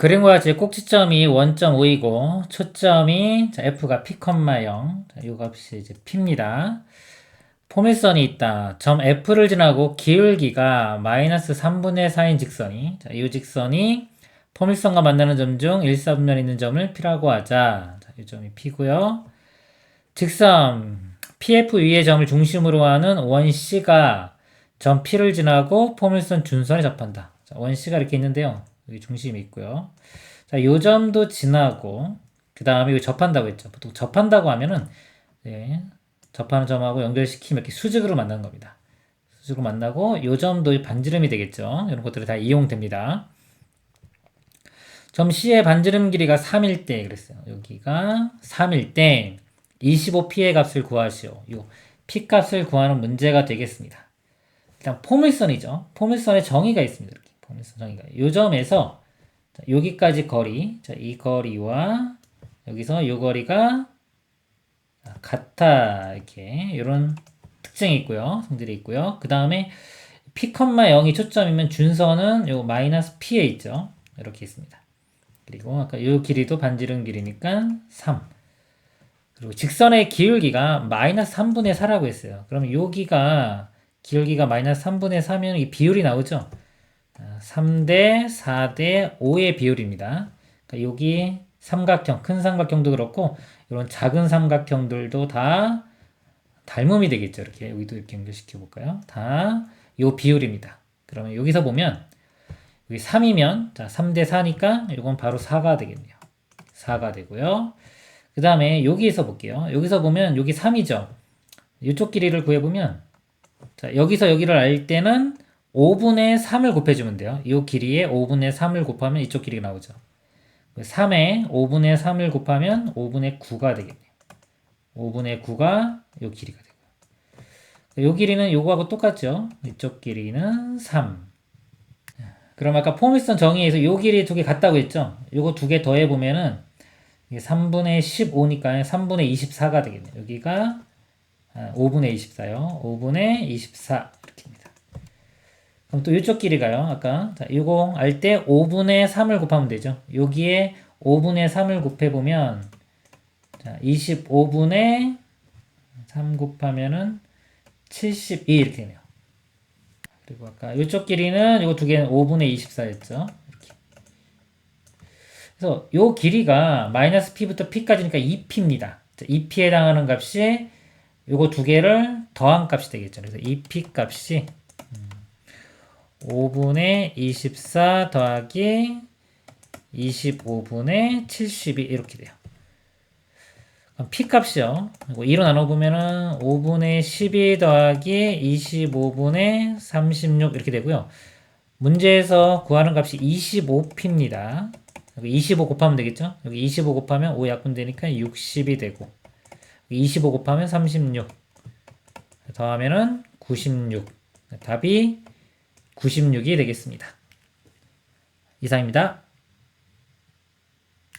그림과 같이 꼭지점이 원점 5이고 초점이 자, f가 p, 0. 자, 이 값이 이제 p입니다. 포밀선이 있다. 점 f를 지나고 기울기가 마이너스 3분의 4인 직선이 자, 이 직선이 포밀선과 만나는 점중 1, 4분면 있는 점을 p라고 하자. 자, 이 점이 p고요. 직선 PF 위의 점을 중심으로 하는 원 C가 점 P를 지나고 포물선 준선에 접한다. 자, 원 C가 이렇게 있는데요. 여기 중심이 있고요. 자, 요 점도 지나고 그 다음에 이거 접한다고 했죠. 보통 접한다고 하면은 네, 접하는 점하고 연결시키면 이렇게 수직으로 만나는 겁니다. 수직으로 만나고 요 점도 반지름이 되겠죠. 이런 것들이 다 이용됩니다. 점 C의 반지름 길이가 3일 때 그랬어요. 여기가 3일 때 25p의 값을 구하시오. 요 p 값을 구하는 문제가 되겠습니다. 일단 포물선이죠. 포물선의 정의가 있습니다. 이렇게 정의가. 요 점에서 자, 여기까지 거리, 자, 이 거리와 여기서 요 거리가 같아 이렇게 이런 특징이 있고요. 성질이 있고요. 그 다음에 p, 0이 초점이면 준선은 요 마이너스 p에 있죠. 이렇게 있습니다. 그리고 아까 요 길이도 반지름 길이니까 3. 그리고 직선의 기울기가 마이너스 3분의 4라고 했어요. 그러면 여기가 기울기가 마이너스 3분의 4면 이 비율이 나오죠. 3대 4대 5의 비율입니다. 그러니까 여기 삼각형, 큰 삼각형도 그렇고 이런 작은 삼각형들도 다 닮음이 되겠죠. 이렇게 여기도 이렇게 연결시켜 볼까요? 다이 비율입니다. 그러면 여기서 보면 여기 3이면 자 3대 4니까 이건 바로 4가 되겠네요. 4가 되고요. 그 다음에 여기에서 볼게요. 여기서 보면 여기 3이죠. 이쪽 길이를 구해보면 자 여기서 여기를 알 때는 5분의 3을 곱해주면 돼요. 이 길이에 5분의 3을 곱하면 이쪽 길이가 나오죠. 3에 5분의 3을 곱하면 5분의 9가 되겠네요. 5분의 9가 이 길이가 되고요. 이 길이는 요거하고 똑같죠. 이쪽 길이는 3. 그럼 아까 포물선 정의에서 이 길이 두 개 같다고 했죠. 요거 두 개 더해 보면은 이게 3분의 15니까 3분의 24가 되겠네요. 여기가 5분의 24요. 5분의 24 이렇게입니다. 그럼 또 이쪽 길이 가요. 아까 자, 이거 알 때 5분의 3을 곱하면 되죠. 여기에 5분의 3을 곱해 보면 자, 25분의 3 곱하면은 72 이렇게 되네요. 그리고 아까 이쪽 길이는 이거 두 개는 5분의 24였죠. 이렇게. 그래서 요 길이가 마이너스 p부터 p까지니까 2p입니다. 2p에 해당하는 값이 요거 두 개를 더한 값이 되겠죠. 그래서 2p 값이 5분의 24 더하기 25분의 72 이렇게 돼요. 그럼 p 값이요. 이거 2로 나눠보면은 5분의 12 더하기 25분의 36 이렇게 되고요. 문제에서 구하는 값이 25p입니다. 여기 25 곱하면 되겠죠? 여기 25 곱하면 5 약분되니까 60이 되고 25 곱하면 36 더하면은 96 답이 96이 되겠습니다. 이상입니다.